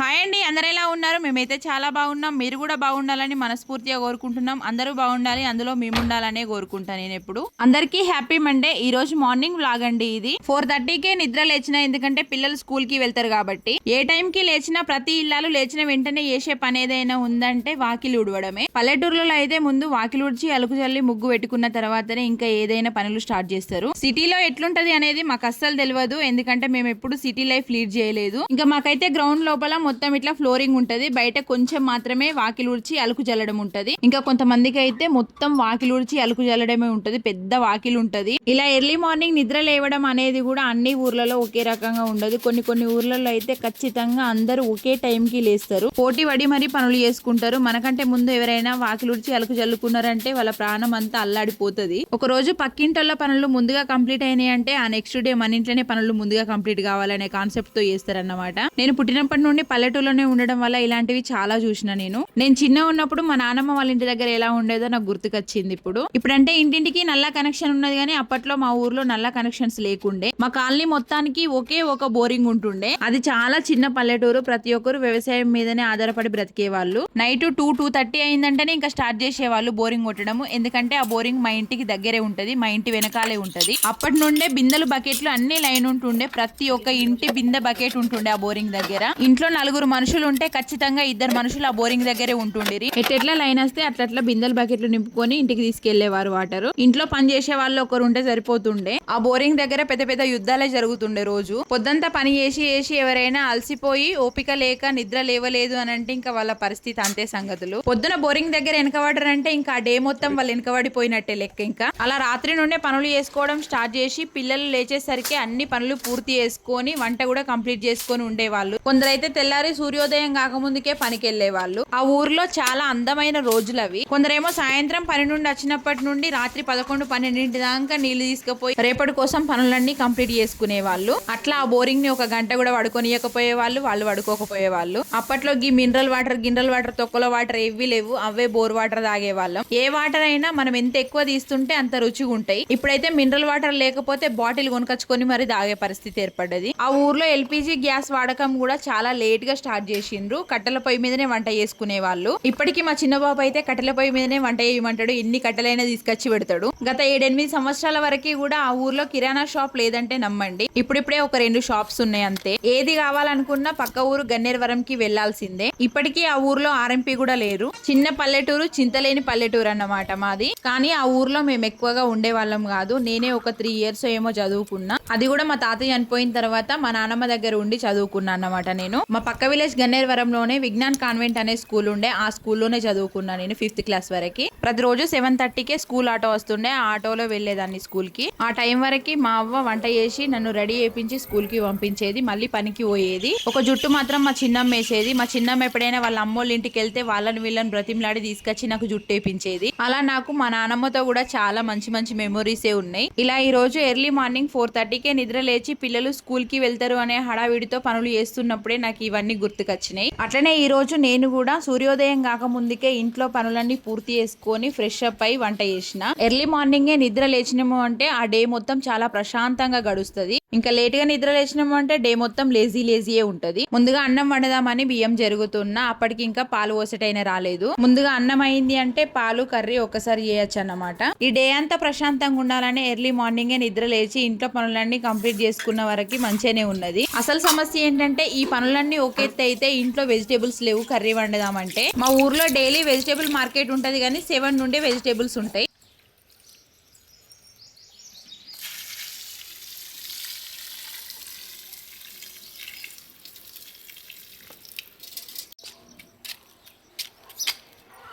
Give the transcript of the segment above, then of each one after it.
Hi అండి అందరు ఎలా ఉన్నారు? మేమైతే చాలా బాగున్నాం. మీరు కూడా బాగుండాలని మనస్ఫూర్తిగా కోరుకుంటున్నాం. అందరూ బాగుండాలి అందులో మేము ఉండాలనే కోరుకుంటాను నేను ఎప్పుడు. అందరికీ హ్యాపీ మండే. ఈ రోజు మార్నింగ్ వ్లాగ్ అండి ఇది. ఫోర్ థర్టీకే నిద్ర లేచిన ఎందుకంటే పిల్లలు స్కూల్కి వెళ్తారు కాబట్టి. ఏ టైం కి లేచినా ప్రతి ఇల్లాలు లేచిన వెంటనే చేసే పని ఏదైనా ఉందంటే వాకిలి ఉడవడమే పల్లెటూరులో అయితే ముందు వాకిలి ఉడిచి అలుకు చల్లి ముగ్గు పెట్టుకున్న తర్వాతనే ఇంకా ఏదైనా పనులు స్టార్ట్ చేస్తారు. సిటీలో ఎట్లుంటది అనేది మాకు అస్సలు తెలియదు ఎందుకంటే మేము ఎప్పుడు సిటీ లైఫ్ లీడ్ చేయలేదు. ఇంకా మాకైతే గ్రౌండ్ లోపల మొత్తం ఇట్లా ఫ్లోరింగ్ ఉంటది. బయట కొంచెం మాత్రమే వాకిలి ఉడిచి అలుకు జల్లడం ఉంటది. ఇంకా కొంతమందికి అయితే మొత్తం వాకిలి ఉడిచి అలుకు జల్లడమే ఉంటది. పెద్ద వాకిలి ఉంటది. ఇలా ఎర్లీ మార్నింగ్ నిద్ర లేవడం అనేది కూడా అన్ని ఊర్లలో ఒకే రకంగా ఉండదు. కొన్ని కొన్ని ఊర్లలో అయితే ఖచ్చితంగా అందరూ ఒకే టైం కి లేస్తారు. పోటీ పడి మరీ పనులు చేసుకుంటారు. మనకంటే ముందు ఎవరైనా వాకిలి ఉడిచి అలుకు జల్లుకున్నారంటే వాళ్ళ ప్రాణం అంతా అల్లాడిపోతది. ఒక రోజు పక్కింటల్లో పనులు ముందుగా కంప్లీట్ అయినాయి అంటే ఆ నెక్స్ట్ డే మన ఇంట్లోనే పనులు ముందుగా కంప్లీట్ కావాలనే కాన్సెప్ట్తో చేస్తారన్నమాట. నేను పుట్టినప్పటి నుండి పల్లెటూరులోనే ఉండడం వల్ల ఇలాంటివి చాలా చూసిన నేను. నేను చిన్న ఉన్నప్పుడు మా నాన్నమ్మ వాళ్ళ ఇంటి దగ్గర ఎలా ఉండేదో నాకు గుర్తుకొచ్చింది ఇప్పుడు. ఇప్పుడంటే ఇంటింటికి నల్ల కనెక్షన్ ఉన్నది కానీ అప్పట్లో మా ఊర్లో నల్ల కనెక్షన్స్ లేకుండే. మా కాలనీ మొత్తానికి ఒకే ఒక బోరింగ్ ఉంటుండే. అది చాలా చిన్న పల్లెటూరు. ప్రతి ఒక్కరు వ్యవసాయం మీదనే ఆధారపడి బ్రతికే వాళ్ళు నైట్ టూ టూ థర్టీ అయిందంటేనే ఇంకా స్టార్ట్ చేసేవాళ్ళు బోరింగ్ కొట్టడము. ఎందుకంటే ఆ బోరింగ్ మా ఇంటికి దగ్గరే ఉంటది మా ఇంటి వెనకాలే ఉంటది. అప్పటి నుండే బిందెలు బకెట్లు అన్ని లైన్ ఉంటుండే. ప్రతి ఒక్క ఇంటి బిందె బకెట్ ఉంటుండే ఆ బోరింగ్ దగ్గర. ఇంట్లో నలుగురు మనుషులు ఉంటే ఖచ్చితంగా ఇద్దరు మనుషులు ఆ బోరింగ్ దగ్గరే ఉంటుండేది ఎట్లా లైన్ వస్తే అట్లట్లా బిందెలు బకెట్లు నింపుకొని ఇంటికి తీసుకెళ్ళేవారు వాటర్. ఇంట్లో పని చేసే వాళ్ళు ఒకరు ఉంటే సరిపోతుండే. ఆ బోరింగ్ దగ్గర పెద్ద పెద్ద యుద్ధాలే జరుగుతుండే రోజు. పొద్దంతా పని చేసి చేసి ఎవరైనా అలసిపోయి ఓపిక లేక నిద్ర లేవలేదు అని అంటే ఇంకా వాళ్ళ పరిస్థితి అంతే సంగతులు. పొద్దున బోరింగ్ దగ్గర వెనకబడరంటే ఇంకా ఆ డే మొత్తం వాళ్ళు వెనకబడిపోయినట్టే లెక్క ఇంకా. అలా రాత్రి నుండే పనులు చేసుకోవడం స్టార్ట్ చేసి పిల్లలు లేచేసరికి అన్ని పనులు పూర్తి చేసుకొని వంట కూడా కంప్లీట్ చేసుకొని ఉండేవాళ్ళు. కొందరైతే తెల్లారి సూర్యోదయం కాకముందుకే పనికెళ్ళే వాళ్ళు ఆ ఊర్లో చాలా అందమైన రోజులు అవి కొందరేమో సాయంత్రం పని నుండి వచ్చినప్పటి నుండి రాత్రి పదకొండు పన్నెండింటి దాకా నీళ్ళు తీసుకుపోయి రేపటి కోసం పనులన్నీ కంప్లీట్ చేసుకునే వాళ్ళు అట్లా ఆ బోరింగ్ని ఒక గంట కూడా పడుకోనియకపోయే వాళ్ళు వాళ్ళు పడుకోకపోయే వాళ్ళు అప్పట్లో గీ మినరల్ వాటర్ గిన్నెల వాటర్ తొక్కల వాటర్ ఏవి లేవు. అవే బోర్ వాటర్ తాగే వాళ్ళం ఏ వాటర్ అయినా మనం ఎంత ఎక్కువ తీస్తుంటే అంత రుచిగా ఉంటాయి. ఇప్పుడైతే మినరల్ వాటర్ లేకపోతే బాటిల్ కొనుకొచ్చుకొని మరి తాగే పరిస్థితి ఏర్పడ్డది. ఆ ఊర్లో ఎల్పిజి గ్యాస్ వాడకం కూడా చాలా లేట్ గా స్టార్ట్ చేసిండ్రు. కట్టెల పొయ్యి మీదనే వంట చేసుకునే వాళ్ళు ఇప్పటికీ మా చిన్న బాబు అయితే కట్టెల పొయ్యి మీదనే వంట చేయమంటాడు. ఎన్ని కట్టెలైనా తీసుకొచ్చి పెడతాడు. గత ఏడెనిమిది సంవత్సరాల వరకు కూడా ఆ ఊర్లో కిరాణా షాప్ లేదంటే నమ్మండి. ఇప్పుడిప్పుడే ఒక రెండు షాప్స్ ఉన్నాయి అంతే. ఏది కావాలనుకున్నా పక్క ఊరు గన్నేరవరంకి వెళ్ళాల్సిందే ఇప్పటికీ ఆ ఊర్లో ఆర్ఎంపీ కూడా లేరు. చిన్న పల్లెటూరు చింతలేని పల్లెటూరు అన్నమాట మాది. కానీ ఆ ఊర్లో మేము ఎక్కువగా ఉండే వాళ్ళం కాదు. నేనే ఒక త్రీ ఇయర్స్ ఏమో చదువుకున్నా. అది కూడా మా తాతయ్య చనిపోయిన తర్వాత మా నాన్నమ్మ దగ్గర ఉండి చదువుకున్నా అన్నమాట నేను. మా పక్క విలేజ్ గన్నేరవరంలోనే విజ్ఞాన్ కాన్వెంట్ అనే స్కూల్ ఉండే. ఆ స్కూల్లోనే చదువుకున్నాను నేను ఫిఫ్త్ క్లాస్ వరకు. ప్రతిరోజు సెవెన్ థర్టీకే స్కూల్ ఆటో వస్తుండే. ఆ ఆటోలో వెళ్ళేదాన్ని స్కూల్కి ఆ టైం వరకు మా అవ్వ వంట చేసి నన్ను రెడీ చేయించి స్కూల్కి పంపించేది. మళ్ళీ పనికి పోయేది. ఒక జుట్టు మాత్రం మా చిన్నమ్మ వేసేది. మా చిన్నమ్మ ఎప్పుడైనా వాళ్ళ అమ్మోళ్ళ ఇంటికి వెళ్తే వాళ్ళని వీళ్ళని బ్రతిమలాడి తీసుకొచ్చి నాకు జుట్టు వేపించేది. అలా నాకు మా నానమ్మతో కూడా చాలా మంచి మంచి మెమొరీసే ఉన్నాయి. ఇలా ఈ రోజు ఎర్లీ మార్నింగ్ ఫోర్ థర్టీకే నిద్ర లేచి పిల్లలు స్కూల్కి వెళ్తారు అనే హడావిడితో పనులు చేస్తున్నప్పుడే నాకు ఇవన్నీ గుర్తుకొచ్చినాయి. అట్లనే ఈ రోజు నేను కూడా సూర్యోదయం కాకముందుకే ఇంట్లో పనులన్నీ పూర్తి చేసుకొని ఫ్రెష్ అప్ అయి వంట చేసిన. ఎర్లీ మార్నింగే నిద్ర లేచినాము అంటే ఆ డే మొత్తం చాలా ప్రశాంతంగా గడుస్తుంది. ఇంకా లేట్గా నిద్ర లేచినాము అంటే డే మొత్తం లేజీ లేజీయే ఉంటది. ముందుగా అన్నం వండదామని బియ్యం జరుగుతున్నా. అప్పటికి ఇంకా పాలు పోసేటైన రాలేదు. ముందుగా అన్నం అయింది అంటే పాలు కర్రీ ఒకసారి చేయొచ్చు అన్నమాట ఈ డే అంతా ప్రశాంతంగా ఉండాలని ఎర్లీ మార్నింగే నిద్ర లేచి ఇంట్లో పనులన్నీ కంప్లీట్ చేసుకున్న వరకు మంచిగానే ఉన్నది. అసలు సమస్య ఏంటంటే ఈ పనులన్నీ ఒక ఎత్తు అయితే ఇంట్లో వెజిటేబుల్స్ లేవు కర్రీ వండదామంటే. మా ఊర్లో డైలీ వెజిటేబుల్ మార్కెట్ ఉంటుంది కానీ సెవెన్ నుండే వెజిటేబుల్స్ ఉంటాయి.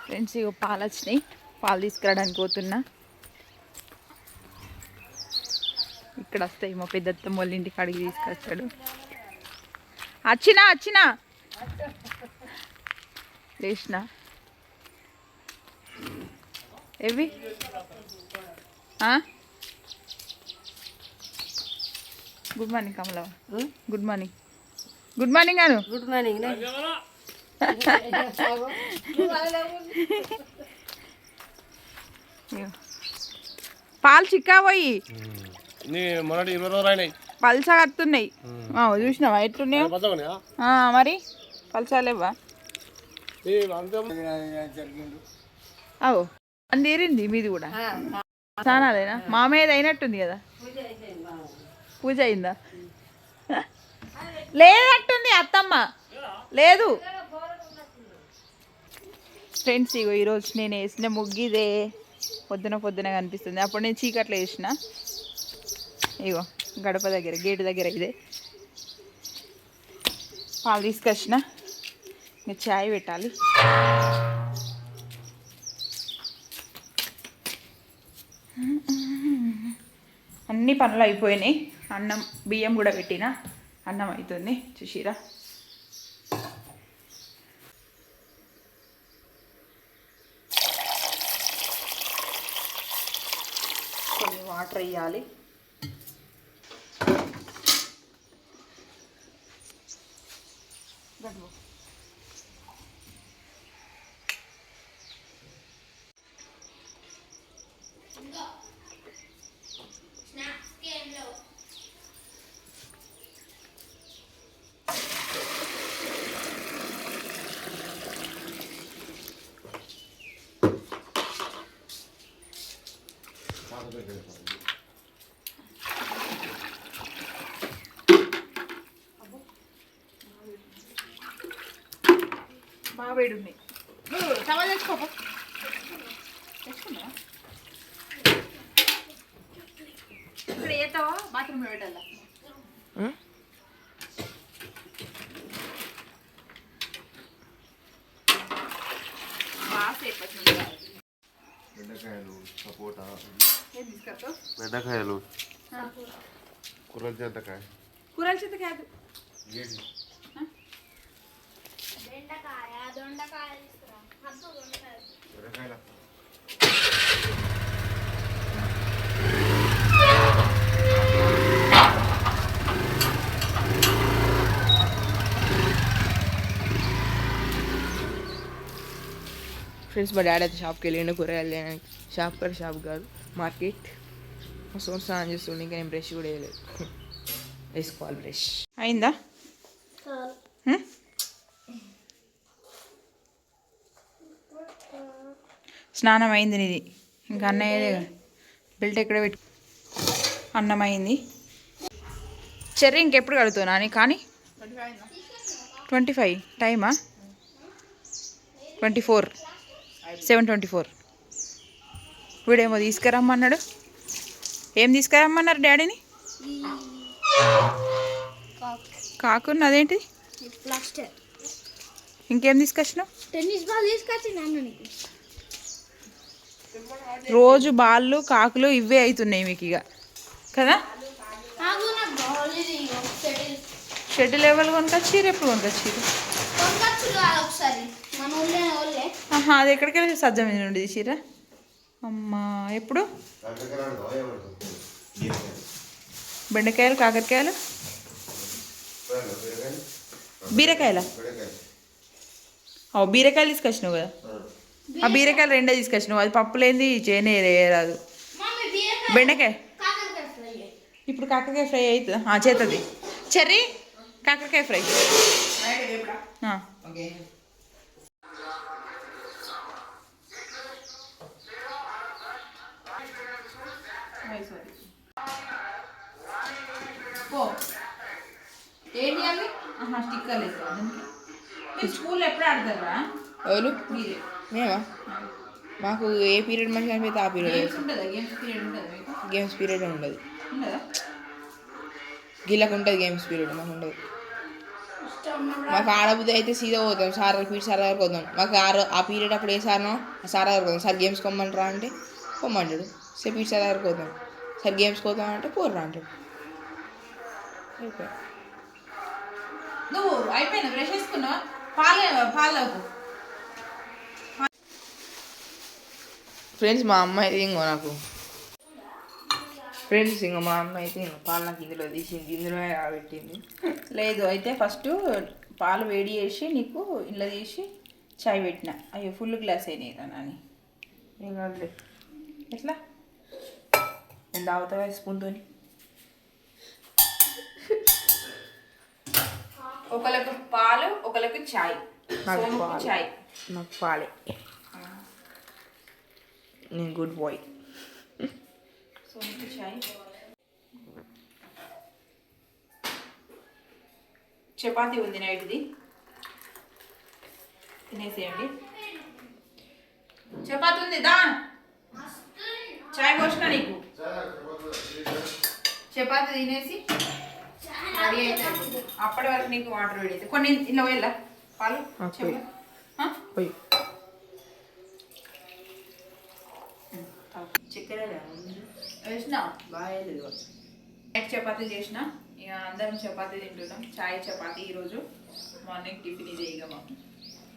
ఫ్రెండ్స్ ఇగో పాలు వచ్చినాయి పాలు తీసుకురావడానికి పోతున్నా. ఇక్కడ వస్తాయి మా పెద్దత్త వాళ్ళ ఇంటికి అడిగి తీసుకొచ్చాడు. వచ్చినా వచ్చినా లేచిన. ఏవి? ఆ? Good morning కమలవ good morning good morning Anu good morning. పాలు చిక్కా పోయి. నీ మొన్నటి ఇరవై రోజులు అయినాయి పల్సగా వస్తున్నాయి ఆ, చూసినావా? ఎట్లున్నాయో? మరి అవు అని తీరింది మీది కూడా? స్నానాలేనా? మామయ్యది అయినట్టుంది కదా. పూజ అయిందా? లేదట్టుంది అత్తమ్మ. లేదు. ఫ్రెండ్స్ ఇగో ఈరోజు నేను వేసిన ముగ్గిదే పొద్దున పొద్దున కనిపిస్తుంది. అప్పుడు నేను చీకట్లో వేసిన. ఇగో. గడప దగ్గర గేటు దగ్గర ఇదే. పాలు తీసుకొచ్చిన. ఇంకా చాయ్ పెట్టాలి. అన్ని పనులు అయిపోయినాయి. అన్నం బియ్యం కూడా పెట్టిన. అన్నం అవుతుంది. చూసిరా. కొన్ని వాటర్ వేయాలి. వేడి ఉన్నాయి టవా తెచ్చుకోపో తెచ్చుకున్నావా ఇక్కడ ఏతావా బాత్రూంలో పెట్టాలా? బాగా సేపు వచ్చింది బెండకాయలు. ఏం కుర్రల చింతకాయ. కూరల చేత కాదు బెండకాయ దొండకాయ తీసుకురా హద్దు దొండకాయ బెండకాయల ఫ్రెండ్స్ మా డాడీ అయితే షాప్కి వెళ్ళిండు కూరగాయలు తేడానికి షాప్ కాదు షాప్ కాదు మార్కెట్ సో స్నానం చేస్తుండే ఇంకా నేను బ్రష్ కూడా వేయలేదు వేసుకోవాలి బ్రష్ అయిందా చాలు హ్మ్? స్నానం అయింది నీది ఇంకా అన్నయ్యదే బెల్ట్ ఎక్కడ పెట్టు అన్నం అయింది చెర్రీ ఇంకెప్పుడు కడుగుతావు నాని? కానీ? Twenty five. టైమా? Twenty four. Seven twenty four. వీడేమో తీసుకురమ్మన్నాడు. ఏం తీసుకురమ్మన్నారు డాడీని? కాకుండా అదేంటి ప్లాస్టర్. ఇంకేం తీసుకొచ్చినావు? టెన్నిస్ బాల్ తీసుకొచ్చి నన్ను నీకు. రోజు బాళ్ళు కాకులు ఇవే అవుతున్నాయి మీకు ఇక. కదా? షెడ్యూల్ ఎవరు కొనుకొచ్చిర్రు? ఎప్పుడు ఆహా అది ఎక్కడికి వెళ్ళి. సజ్జ మీద నుండి తీసిర్రా? అమ్మా ఎప్పుడు? బెండకాయలు కాకరకాయలు? బీరకాయల? బీరకాయలు తీసుకొచ్చినావు కదా? ఆ బీరకాయలు రెండే తీసుకొచ్చినావు. అది పప్పు లేనిది చేయనే రాదు. మమ్మీ బీరకాయ బెండకాయ. కాకరకాయ ఫ్రై ఇప్పుడు కాకరకాయ ఫ్రై అవుతుంది ఆ, చేతుంది చెర్రీ కాకరకాయ ఫ్రై. ఆ. ఓకే పో. ఏంటి అవి స్టిక్కర్లు స్కూల్లో ఎప్పుడు ఆడతారా ఎవరు? మేమా? మాకు ఏ పీరియడ్ మంచిగా అనిపిస్తే ఆ పీరియడ్ గేమ్స్ పీరియడ్ పీరియడ్ ఉండదు. గీళ్ళకు ఉంటుంది గేమ్స్ పీరియడ్ మాకు ఉండదు. మాకు ఆడబుద్ధి అయితే సీదా పోతాం సార్ పీటీ సార్ దగ్గరకు పోతాం. మాకు ఆ రో- ఆ పీరియడ్ అప్పుడు ఏ సార్నో సార్ దగ్గరకు పోతాం. సార్ గేమ్స్ కొమ్మంటారా అంటే కొమ్మంటాడు. సార్ పీటీ సార్ దగ్గరకు పోతాం. సార్ గేమ్స్ పోతాం అంటే పోర్రా అంటాడు. నువ్వు అయిపోయిందా. బ్రష్ వేసుకున్నావా పాలు పాలు ఫ్రెండ్స్ మా అమ్మ అయితే ఇంకో నాకు. ఫ్రెండ్స్ ఇంకో మా అమ్మ అయితే ఇంకో పాలు నాకు ఇందులో తీసింది ఇందులో పెట్టింది లేదు అయితే ఫస్ట్ పాలు వేడి చేసి నీకు ఇంట్లో తీసి చాయ్ పెట్టిన. అయ్యో ఫుల్ గ్లాస్ అయినాయి నాని. ఏం కాదులే. ఎట్లా? నేను తాగుతావా స్పూన్తోని ఒకరికి పాలు ఒకరికి చాయ్. నాకు. చాయ్. నాకు పాలే. నేను గుడ్ బాయ్. చపాతీ ఉంది నైట్ది. తినేసేయండి. చపాతీ ఉంది దా. చాయ్ పోసిన నీకు. చపాతీ తినేసి రెడీ అయితే అప్పటి వరకు నీకు వాటర్ రెడీ అయితే. కొన్ని ఇలా వెళ్ళా. పాలు. చెప్పు. ఆ? పోయి చక్కెర వేసిన బాగా నైట్ చపాతీ చేసిన? ఇక అందరం చపాతీ తింటున్నాం. చాయ్ చపాతీ ఈరోజు మార్నింగ్ టిఫిన్ ఇదే ఇక మాకు.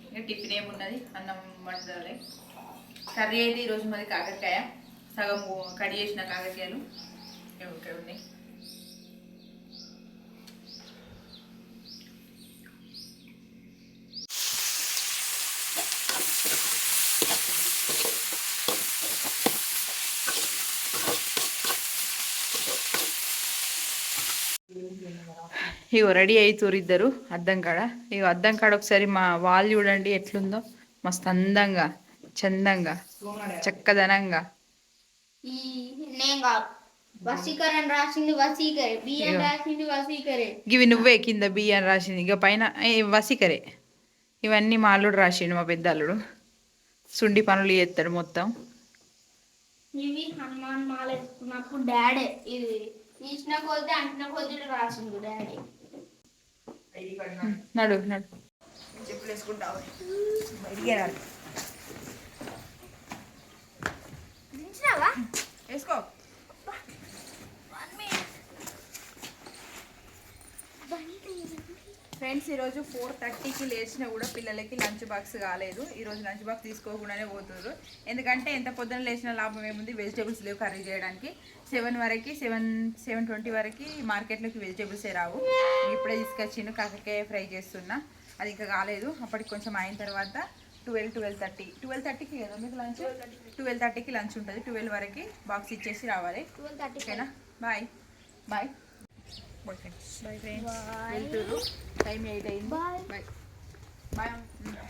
ఇక టిఫిన్ ఏమున్నది అన్నం వండాలి కర్రీ అయితే ఈరోజు మరి కాకరకాయ. సగం కడి చేసిన కాకరకాయలు ఇక్కడ ఉన్నాయి. ఇగో రెడీ అవుతారు ఇద్దరు అద్దం కాడ. ఇగో అద్దం కాడ ఒకసారి మా వాల్ చూడండి ఎట్లుందో. మస్తు అందంగా చందంగా చక్కదనంగా. రాసింది వసీకరే బియ్యం రాసింది వసీకరే ఇవి నువ్వే కింద బియ్యం రాసింది. ఇక పైన వసికరే ఇవన్నీ మా అల్లుడు రాసిండు మా పెద్ద అల్లుడు. సుండి పనులు చేస్తాడు మొత్తం. ఇవి హనుమాన్ మాల వేసుకున్నప్పుడు డాడే ఇది తీసిన కొద్ది అంటిన కొద్ది రాసిండు డాడీ. నడు నడు. చెప్పులు వేసుకుంటావు బయటికి వేసుకో. ఫ్రెండ్స్ ఈరోజు ఫోర్ థర్టీకి లేచినా కూడా పిల్లలకి లంచ్ బాక్స్ కాలేదు. ఈరోజు లంచ్ బాక్స్ తీసుకోకుండానే పోతున్నారు ఎందుకంటే ఎంత పొద్దున లేచిన లాభం ఏముంది? వెజిటేబుల్స్ లేవు కర్రీ చేయడానికి. సెవెన్ వరకు సెవెన్ సెవెన్ ట్వంటీ వరకు మార్కెట్లోకి వెజిటేబుల్సే రావు. ఇప్పుడే తీసుకొచ్చిండు కాకరకాయ ఫ్రై చేస్తున్నా. అది ఇంకా కాలేదు. అప్పటికి కొంచెం అయిన తర్వాత ట్వెల్వ్ ట్వెల్వ్ థర్టీ. ట్వెల్వ్ థర్టీకి కదా మీకు లంచ్? ట్వెల్వ్ థర్టీకి. లంచ్ ఉంటుంది. ట్వెల్వ్ వరకు బాక్స్ ఇచ్చేసి రావాలి. ట్వెల్వ్ థర్టీ ఓకేనా? Bye. Bye. Bye. Friends bye friends. వెళ్తురు time eight అయింది. Bye. బాయ్. బాయ్.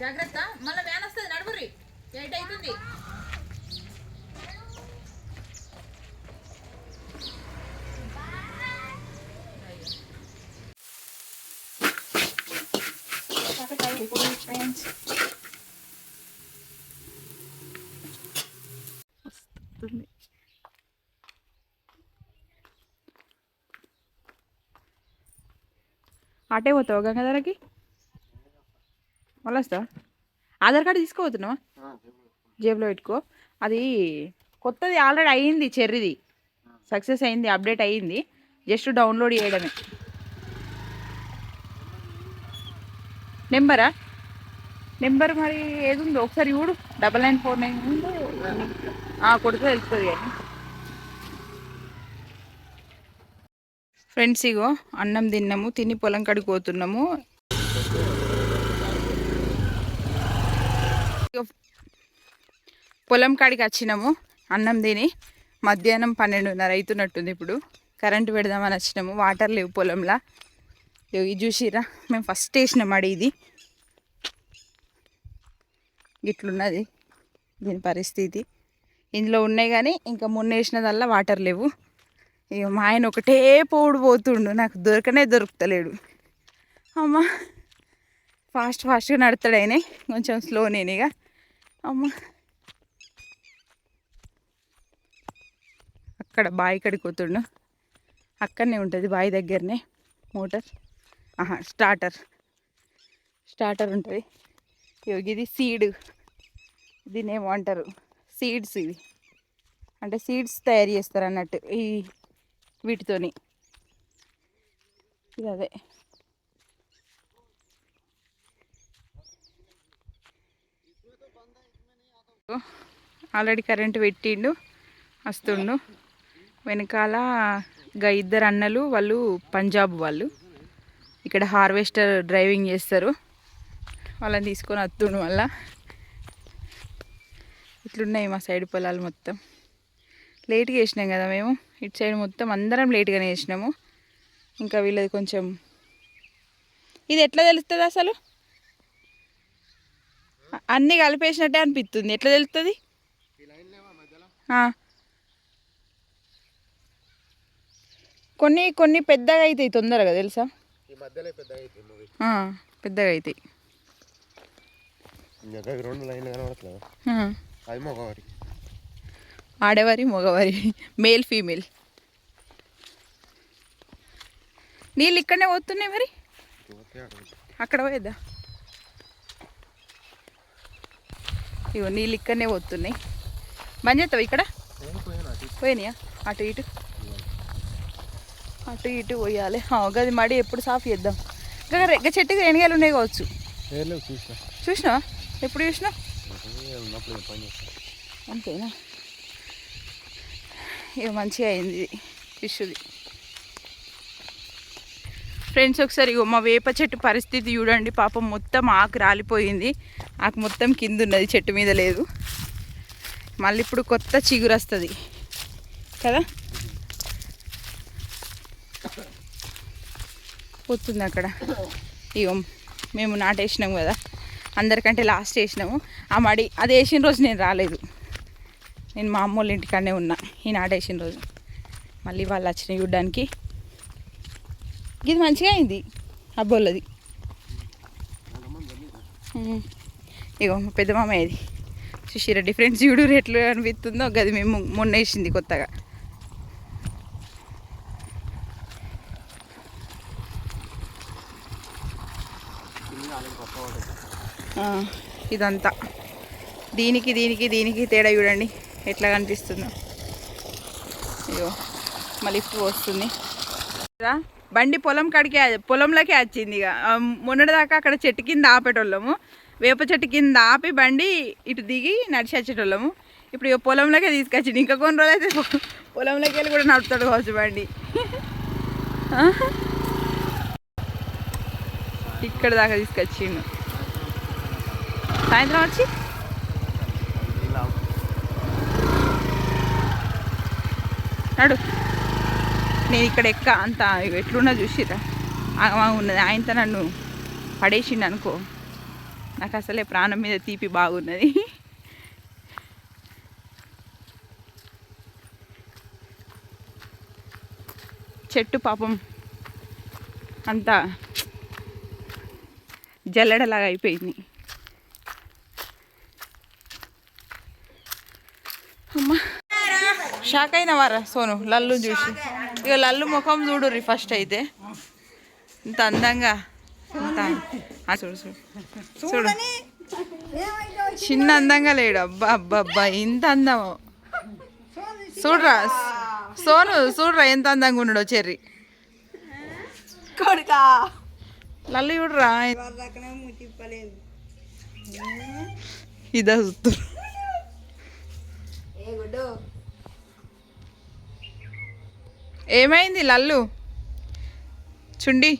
జాగ్రత్త. మళ్ళీ వ్యాన్ వస్తుంది నడుపురి ఎయిట్ అవుతుంది ఫ్రెండ్స్ వస్తుంది. అటే పోతావు గంగాధరకి? మళ్ళీ వస్తావా ఆధార్ కార్డు తీసుకోపోతున్నావా జేబులో పెట్టుకో. అది కొత్తది ఆల్రెడీ అయ్యింది చెర్రిది. సక్సెస్ అయింది అప్డేట్ అయ్యింది జస్ట్ డౌన్లోడ్ చేయడమే. నెంబరా? నెంబర్ మరి ఏది ఉందో ఒకసారి చూడు. డబల్ నైన్ ఫోర్ నైన్ కొడితే తెలుస్తుంది కానీ. ఫ్రెండ్స్ ఇగో అన్నం తిన్నాము తిని పొలం కాడికి పోతున్నాము. ఇగో పొలం కాడికి వచ్చినాము అన్నం తిని. మధ్యాహ్నం పన్నెండున్నర అవుతున్నట్టుంది ఇప్పుడు. కరెంట్ పెడదామని వచ్చినాము వాటర్ లేవు పొలంలో. ఇగో ఇది చూసిరా మేము ఫస్ట్ వేసినాం అడి ఇది. ఇట్లున్నది దీని పరిస్థితి. ఇందులో ఉన్నాయి కానీ ఇంకా మొన్న వేసినదల్లా వాటర్ లేవు. ఇక మా ఆయన ఒకటే పోడు పోతుండు నాకు దొరకనే దొరుకుతలేడు. అమ్మ ఫాస్ట్ ఫాస్ట్గా నడుతాడు ఆయన కొంచెం స్లో నేను ఇక అమ్మ. అక్కడ బావి కడికి పోతుండు. అక్కడనే ఉంటుంది బావి దగ్గరనే మోటార్. ఆహా స్టార్టర్. స్టార్టర్ ఉంటుంది. ఇగో ఇది సీడ్. దీన్ని ఏమో అంటారు. సీడ్స్ ఇవి. అంటే సీడ్స్ తయారు చేస్తారు అన్నట్టు. ఈ వీటితోని. ఇది అదే. ఆల్రెడీ కరెంట్ పెట్టిండు వస్తుండు. వెనకాల ఇంకా ఇద్దరు అన్నలు వాళ్ళు పంజాబ్ వాళ్ళు. ఇక్కడ హార్వెస్టర్ డ్రైవింగ్ చేస్తారు. వాళ్ళని తీసుకొని వస్తుండు మళ్ళా. ఇట్లున్నాయి మా సైడ్ పొలాలు మొత్తం. లేట్గా వేసినాం కదా మేము. ఇటు సైడ్ మొత్తం అందరం లేట్గానే వేసినాము ఇంకా వీళ్ళది కొంచెం ఇది ఎట్లా తెలుస్తుంది అసలు? అన్నీ కలిపేసినట్టే అనిపిస్తుంది. ఎట్లా తెలుస్తుంది. కొన్ని కొన్ని పెద్దగా అవుతాయి తొందరగా తెలుసా? పెద్దగా అవుతాయి ఇంకా రెండు లైన్లు కనబడట్లేదు? ఆ. అది మగవారికి ఆడవారి మగవారి మేల్ ఫీమేల్ నీళ్ళు ఇక్కడనే పోతున్నాయి మరి? అక్కడ పోయేద్దా? ఇగో నీళ్ళు ఇక్కడనే పోతున్నాయి. బంద్ చేస్తావా ఇక్కడ? పోయినాయా? అటు ఇటు? అటు ఇటు పోయాలి. గది మడి ఎప్పుడు సాఫ్ చేద్దాం. ఇంకా రెగ్గ చెట్టుకి ఎనగాలు ఉన్నాయి కావచ్చు. చూసా చూసినావా? ఎప్పుడు చేస్తా. అంతేనా? ఇక మంచిగా అయింది ఇది ఫిష్ది ఫ్రెండ్స్ ఒకసారి ఇగో మా వేప చెట్టు పరిస్థితి చూడండి. పాపం మొత్తం ఆకు రాలిపోయింది. ఆకు మొత్తం కింద ఉన్నది చెట్టు మీద లేదు. మళ్ళీ ఇప్పుడు కొత్త చిగురు వస్తుంది. కదా? పోతుంది అక్కడ. ఇగో మేము నాటేసినాము కదా. అందరికంటే లాస్ట్ వేసినాము. ఆ మడి అది వేసిన రోజు నేను రాలేదు. నేను మా అమ్మ వాళ్ళ ఇంటికాడనే ఉన్నా. ఈ నాటేసిన రోజు. మళ్ళీ వాళ్ళు వచ్చినాయి చూడ్డానికి. ఇది మంచిగా అయింది. అబ్బోళ్ళది ఇగో మా పెద్ద మామయ్యది చూసిరా డిఫరెంట్ చూడు రేట్లు అనిపిస్తుందో. గది మేము మొన్న వేసింది కొత్తగా. ఇదంతా. దీనికి దీనికి దీనికి తేడా చూడండి. ఎట్లా కనిపిస్తుందో. అయ్యో మళ్ళీ లిఫ్ట్ వస్తుంది బండి పొలం కడికి పొలంలోకి వచ్చింది ఇక. మొన్నటిదాకా అక్కడ చెట్టు కింద ఆపేటోళ్ళము. వేప చెట్టు కింద ఆపి బండి ఇటు దిగి నడిచి వచ్చేటోళ్ళము. ఇప్పుడు ఇక పొలంలోకే తీసుకొచ్చింది. ఇంకా కొన్ని రోజులు అయితే పొలంలోకి వెళ్ళి కూడా నడుపుతాడు కావచ్చు బండి. ఇక్కడ దాకా తీసుకొచ్చిండు. సాయంత్రం వచ్చి? నడు. నేను ఇక్కడ ఎక్క అంత ఎట్లున్నా చూసిరా ఉన్నది. ఆయనతో నన్ను పడేసిండు అనుకో. నాకు అసలే ప్రాణం మీద తీపి బాగున్నది. చెట్టు పాపం అంతా జల్లెడలాగా అయిపోయింది అమ్మా షాక్ అయిన వారా సోను? లల్లు చూసి. ఇక లల్లు ముఖం చూడుర్రి ఫస్ట్ అయితే. ఇంత అందంగా. చూడు చూడు. చూడు. చిన్న అందంగా లేడు. అబ్బా అబ్బా అబ్బా ఇంత అందం చూడరా? సోను చూడరా ఎంత అందంగా ఉన్నాడో చెర్రి. కొడుకా. లల్లు చూడరా? ఇదా చూస్తారు ఏమైంది లల్లు? చుండి.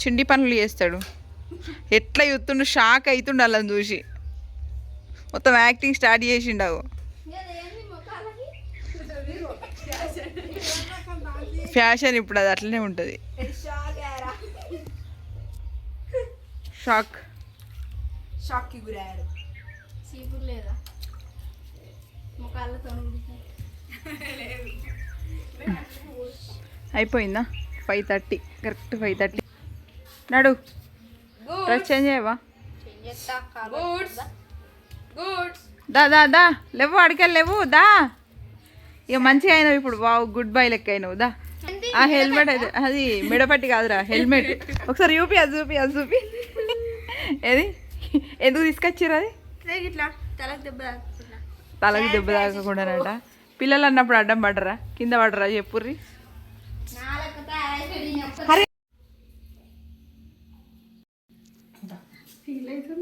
చుండి పనులు చేస్తాడు. ఎట్లా చూస్తుండు? షాక్ అవుతుండు అలా చూసి. మొత్తం యాక్టింగ్ స్టార్ట్ చేసిండావు ఫ్యాషన్ ఇప్పుడు అది అట్లనే ఉంటుంది. షాక్. సీపురు లేదా? ముఖాలతో అయిపోయిందా? Five thirty correct five thirty నడు డ్రెస్ చేంజ్ చేయవా? దా దా దా. లేవు అడికెళ్ళి లేవు దా. ఇక మంచిగా అయినావు ఇప్పుడు. వావ్ గుడ్ బై లెక్క అయినావు దా. ఆ హెల్మెట్ అది అది మెడపట్టి కాదురా హెల్మెట్. ఒకసారి చూపి అది చూపి అది చూపి. ఏది? ఎందుకు తీసుకొచ్చిర్రు అది? ఇట్లా తలకు దెబ్బ తలకి దెబ్బ తాకకుండానట. పిల్లలు అన్నప్పుడు అడ్డం పడరా? కింద పడరా? చెప్పుర్రి. అవుతుంది.